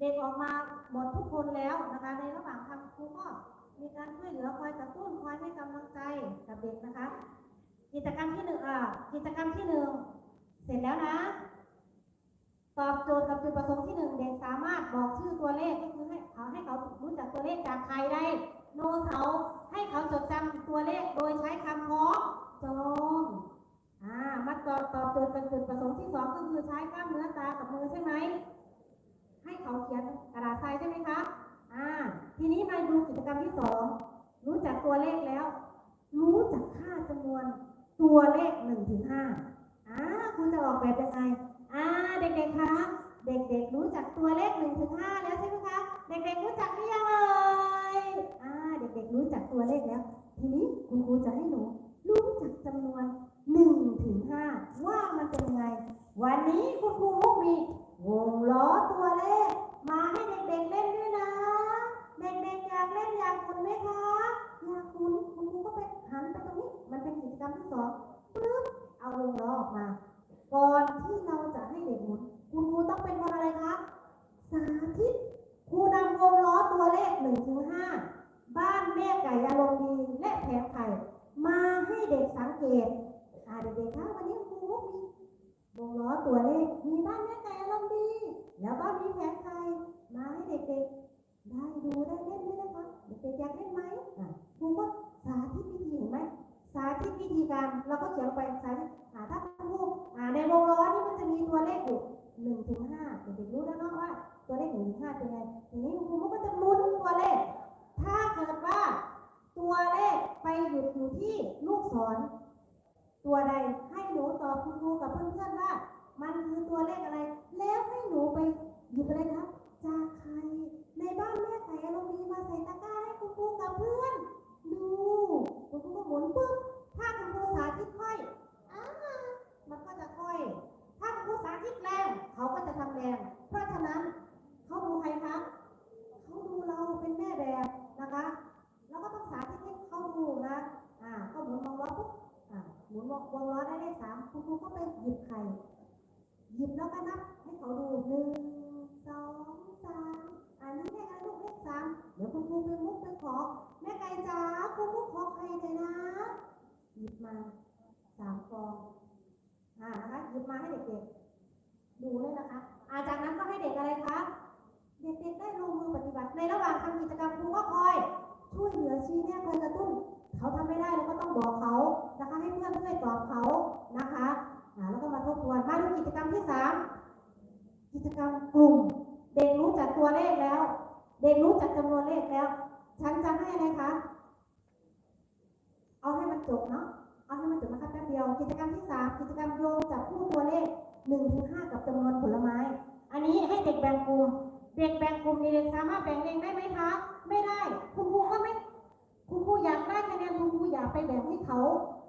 เด็กออกมาหมดทุกคนแล้วนะคะ ในระหว่างทำครูก็มีการช่วยเหลือคอยกระตุ้นคอยให้กำลังใจกับเด็กนะคะ กิจกรรมที่หนึ่งอ่ากิจกรรมที่หนึ่งเสร็จแล้วนะ ตอบโจทย์กับจุดประสงค์ที่หนึ่งเด็กสามารถบอกชื่อตัวเลขก็คือให้เขาให้เขารู้จักตัวเลขจากใครได้ โน้ตเขาให้เขาจดจำตัวเลขโดยใช้คำพ้องจงอ่ามาตอบตอบโจทย์กับจุดประสงค์ที่สองก็คือใช้กล้ามเนื้อตากับมือใช่ไหม เขาเขียนกระดาษทรายใช่ไหมคะอ่าทีนี้มาดูกิจกรรมที่สองรู้จักตัวเลขแล้ว รู้จักค่าจำนวนตัวเลขหนึ่งถึงห้าอ่าคุณจะออกแบบยังไงอ่าเด็กๆคะเด็กๆ รู้จักตัวเลขหนึ่งถึงห้าแล้วใช่ไหมคะ เด็กๆ รู้จักหรือยังเอ่ยอ่าเด็กๆ รู้จักตัวเลขแล้ว ทีนี้คุณครูจะให้หนู รู้จักจำนวนหนึ่งถึงห้าว่ามันเป็นยังไง วันนี้คุณครูมุกมีวงล้อตัวเลข มาให้เด็กๆ เล่นด้วยนะ เด็กๆ อยากเล่นอยากหมุนไหมคะ อยากหมุนคุณครูก็ไปหันไปตรงนี้ มันเป็นกิจกรรมที่สองปึ๊บ เอาวงล้อออกมา ก่อนที่เราจะให้เด็กหมุน คุณครูต้องเป็นคนอะไรคะสาธิตครูนำวงล้อตัวเลขหนึ่งถึงห้าบ้านแม่ไก่อารมณ์ดีและแผงไข่ มาให้เด็กสังเกต อ่าเด็กๆคะวันนี้ครูมุกมีวงล้อตัวเลข มีบ้านแม่ไก่อารมณ์ดี แล้วก็มีแผงไข่มาให้เด็กๆ ได้ดูได้เล่นด้วยนะคะเด็กๆอยากเล่นไหมครูก็สาธิตวิธีเห็นไหมสาธิตวิธีการเราก็เขียนลงไปสาธิตอ่าถ้าคุณครูในวงล้อนี่มันจะมีตัวเลขอยู่หนึ่งถึงห้าเด็กๆรู้แล้วเนาะว่า ตัวเลขหนึ่งถึงห้าเป็นไงทีนี้คุณครูก็จะหมุนตัวเลข ถ้าเกิดว่าตัวเลขไปหยุดอยู่ที่ลูกศร ตัวใดให้หนูตอบคุณครูกับเพื่อนๆว่า มันคือตัวเลขอะไร แล้วให้หนูไปหยิบอะไรครับ จากใคร ในบ้านแม่ไข่อารมณ์ดีมาใส่ตะกร้าให้คุณครูกับเพื่อน ดูคุณครูก็หมุนปุ๊บถ้าคุณครูสาธิตค่อยอ่ามันก็จะค่อย ถ้าคุณครูสาธิตแรงเขาก็จะทำแรงเพราะฉะนั้นเขาดูใครคะเขาดูเราเป็นแม่แบบนะคะเราก็ต้องสาธิตให้เขาดูนะอ่าก็หมุนวงล้อปุ๊บ มุนวงวงล้อได้เลขสามคุณครูก็ไปหยิบไข่ หยิบแล้วก็นับให้เขาดูหนึ่งสองสามอันนี้เลขอะไรลูกเลขสามเดี๋ยวคุณครูไปมุกไปขอ แม่ไก่จ๋าคุณมุกขอไข่เลยนะ หยิบมาสามฟองอ่านะคะหยิบมาให้เด็กๆ ดูเลยนะคะอาจากนั้นก็ให้เด็กอะไรคะ เด็กๆได้ลงมือปฏิบัติในระหว่างทำกิจกรรมครูก็คอ จกรรมกลุ่ม เด็กรู้จักตัวเลขแล้ว เด็กรู้จักจำนวนเลขแล้ว ฉันจะให้อะไรคะ เอาให้มันจบเนาะ เอาให้มันจบนะคะแป๊บเดียว กิจกรรมที่สามกิจกรรมโยงจับคู่ตัวเลขหนึ่งถึงห้ากับจำนวนผลไม้ อันนี้ให้เด็กแบ่งกลุ่ม เด็กแบ่งกลุ่มนี่เด็กสามารถแบ่งเองได้ไหมคะ ไม่ได้ คุณครูก็ไม่ คุณครูอยากได้คะแนนคุณครูอยากไปแบ่งให้เขา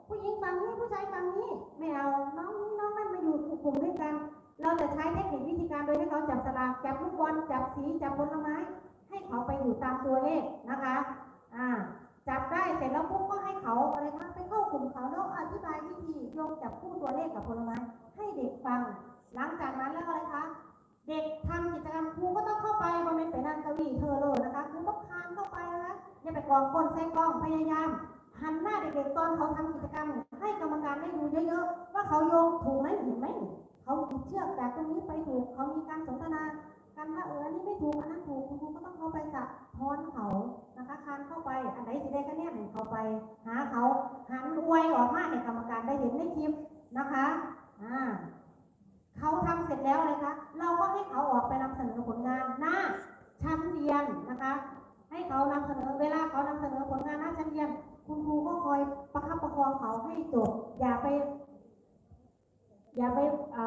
ผู้หญิงฝั่งนี้ผู้ชายฝั่งนี้ ไม่เอา น้องนี้น้องนั่นมาอยู่กลุ่มด้วยกัน เราจะใช้เทคนิควิธีการโดยให้เขาจับสลากจับลูกบอลจับสีจับผลไม้ ให้เขาไปอยู่ตามตัวเลขนะคะอ่าจับได้เสร็จแล้วปุ๊บก็ให้เขาอะไรคะไปเข้ากลุ่มเขาแล้วอธิบายวิธีโยงจับคู่ตัวเลขกับผลไม้ให้เด็กฟัง หลังจากนั้นแล้วอะไรคะเด็กทำกิจกรรมครูก็ต้องเข้าไปบนเป็นไปนั่งเก้าอี้เธอเลยนะคะครูต้องคานเข้าไปนะคะอย่าไปกองก้นใส่กล้องพยายามหันหน้าเด็กๆตอนเขาทำกิจกรรม ให้กรรมการได้ดูเยอะๆว่าเขาโยงถูกไหมเห็นไหม เขาเชือกจากตรงนี้ไปถูกเขามีการสนทนากันว่าเอออันนี้ไม่ถูกอันนั้นถูกคุณครูก็ต้องเข้าไปสะท้อนเขานะคะคานเข้าไปอันไหนสิได้คะแนนให้เขาไป หาเขาหันอวยออกมาให้กรรมการได้เห็นในคลิปนะคะอ่าเขาทำเสร็จแล้วเลยคะเราก็ให้เขาออกไปนำเสนอผลงานหน้าชั้นเรียนนะคะ ให้เขานำเสนอเวลาเขานำเสนอผลงานหน้าชั้นเรียน คุณครูก็คอยประคับประคองเขาให้จบอย่าไป อย่าไปอ่าไป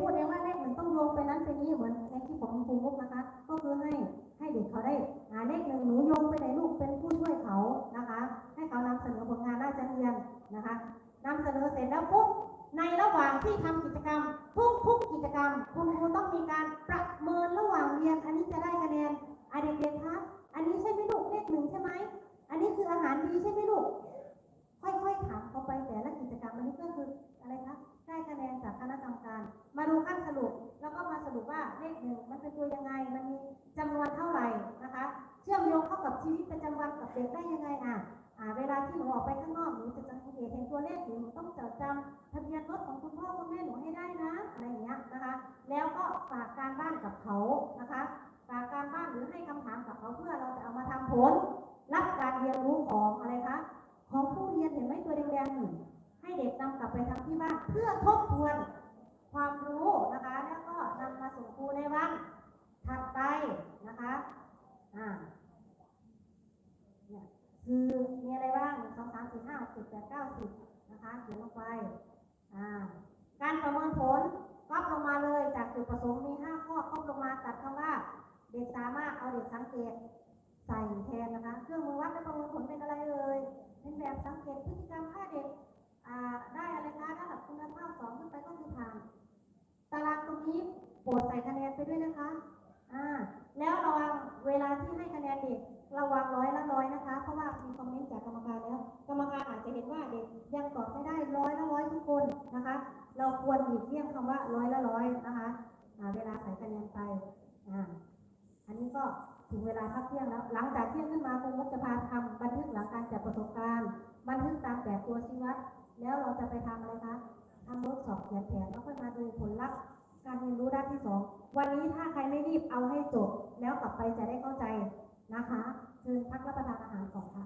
พูดเองว่าเลขมันต้องโยงไปนั้นไปนี้เหมือนในที่ผมคุณครูมุกนะคะ ก็คือให้ให้เด็กเขาได้หาเลขหนึ่งหนูโยงไปไหนลูกเป็นผู้ช่วยเขานะคะ ให้เขานำเสนอผลงานหน้าชั้นเรียนนะคะนำเสนอเสร็จแล้วปุ๊บในระหว่างที่ทำกิจกรรม ทุกทุกๆกิจกรรม คุณครูต้องมีการประเมินระหว่างเรียน เลขหนึ่งมันเป็นตัวยังไง มันมีจำนวนเท่าไหร่นะคะ เชื่อมโยงเข้ากับชีวิตประจำวันกับเด็กได้ยังไงอะอ่าเวลาที่หนูออกไปข้างนอกหนูจะสังเกตเห็นตัวเลขหนูต้องจดจำทะเบียนรถของคุณพ่อคุณแม่หนูให้ได้นะอะไรอย่างเงี้ยนะคะ แล้วก็ฝากการบ้านกับเขานะคะฝากการบ้านหรือให้คำถามกับเขาเพื่อเราจะเอามาทำผล รับการเรียนรู้ของอะไรคะของผู้เรียนเห็นไหมตัวแดงๆหนึ่งให้เด็กนำกลับไปทำที่บ้านเพื่อทบทวนความรู้นะคะ แล้วก็ นำมาส่งครูในวันถัดไปนะคะอ่าเนี่ยคือมีอะไรบ้างหนึ่งสองสามสี่ห้าหกเจ็ดแปดเก้าสิบนะคะเขียนลงไปอ่าการประเมินผลก็ลงมาเลยจากจุดประสงค์มีห้าข้อก็ลงมาตัดคำว่า เด็กสามารถเอาเด็กสังเกตใส่แทนนะคะ เครื่องมือวัดและประเมินผลเป็นอะไรเอ่ย ระวังร้อยละร้อยนะคะ เพราะว่ามีคอมเมนต์จากกรรมการแล้ว กรรมการอาจจะเห็นว่าเด็กยังตอบไม่ได้ร้อยละร้อยทุกคนนะคะ เราควรหลีกเลี่ยงคำว่าร้อยละร้อยนะคะเวลาใส่คะแนนไปอันนี้ก็ถึงเวลาพักเที่ยงแล้ว หลังจากเที่ยงขึ้นมาครูมุกจะพาทำบันทึกหลังการจัดประสบการณ์ บันทึกตามแบบตัวชี้วัด แล้วเราจะไปทำอะไรคะทำเวิร์กช็อปเขียนแผนแล้วค่อยมาดูผลลัพธ์การเรียนรู้ด้านที่สองวันนี้ถ้าใครไม่รีบเอาให้จบ แล้วกลับไปจะได้เข้าใจ นะคะ เชิญพักรับประทานอาหารก่อนค่ะ